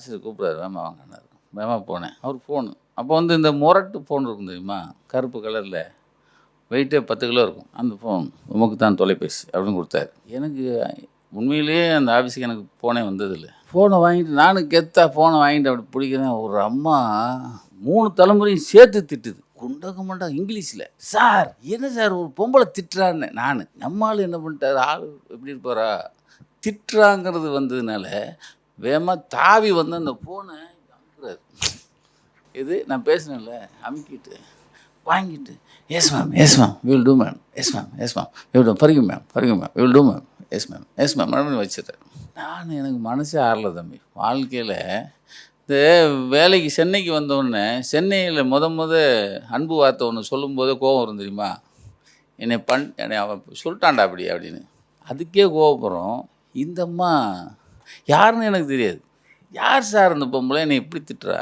ஆசிரியர் கூப்பிட்றாரு வேமா வாங்கினார் வேமா போனேன். அவர் ஃபோனு அப்போ வந்து இந்த முரட்டு ஃபோன் இருக்கும் தெரியுமா? கருப்பு கலரில் வெயிட்டே பத்து கிலோ இருக்கும். அந்த ஃபோன் உமக்கு தான் தொலைபேசி அப்படின்னு கொடுத்தாரு. எனக்கு உண்மையிலேயே அந்த ஆஃபீஸுக்கு எனக்கு ஃபோனே வந்ததில்லை. ஃபோனை வாங்கிட்டு நானும் கெத்தா ஃபோனை வாங்கிட்டு அப்படி பிடிக்கிறேன். ஒரு அம்மா மூணு தலைமுறையும் சேர்த்து திட்டுது. குண்டக மண்டா இங்கிலீஷில். சார் என்ன சார் ஒரு பொம்பளை திட்டுறான்னு? நான். நம்ம ஆள் என்ன பண்ணிட்டார்? ஆள் எப்படி இருப்பாரா? திட்டுறாங்கிறது வந்ததுனால வேகமாக தாவி வந்து அந்த ஃபோனை அமுக்குறாரு. இது நான் பேசினேன்ல அமுக்கிட்டு வாங்கிட்டு yes ma'am yes ma'am will do ma'am yes ma'am yes ma'am will do பரிகு ma'am பரிகு ma'am will do ma'am yes ma'am yes ma'am மறுபடியும் வச்சுட்டேன் நான் எனக்கு மனசே ஆறல தம்பி. வாழ்க்கையில் இந்த வேலைக்கு சென்னைக்கு வந்தோடனே சென்னையில் முத முத அன்பு வார்த்தை ஒன்று சொல்லும்போதே கோபம் வரும் தெரியுமா? என்னை பண் என்னை அவன் சொல்லிட்டான்டா அப்படி அப்படின்னு. அதுக்கே கோவப்படுறோம். இந்தம்மா யாருன்னு எனக்கு தெரியாது. யார் சார் அந்த பொம்பளை என்னை இப்படி திட்டுறா?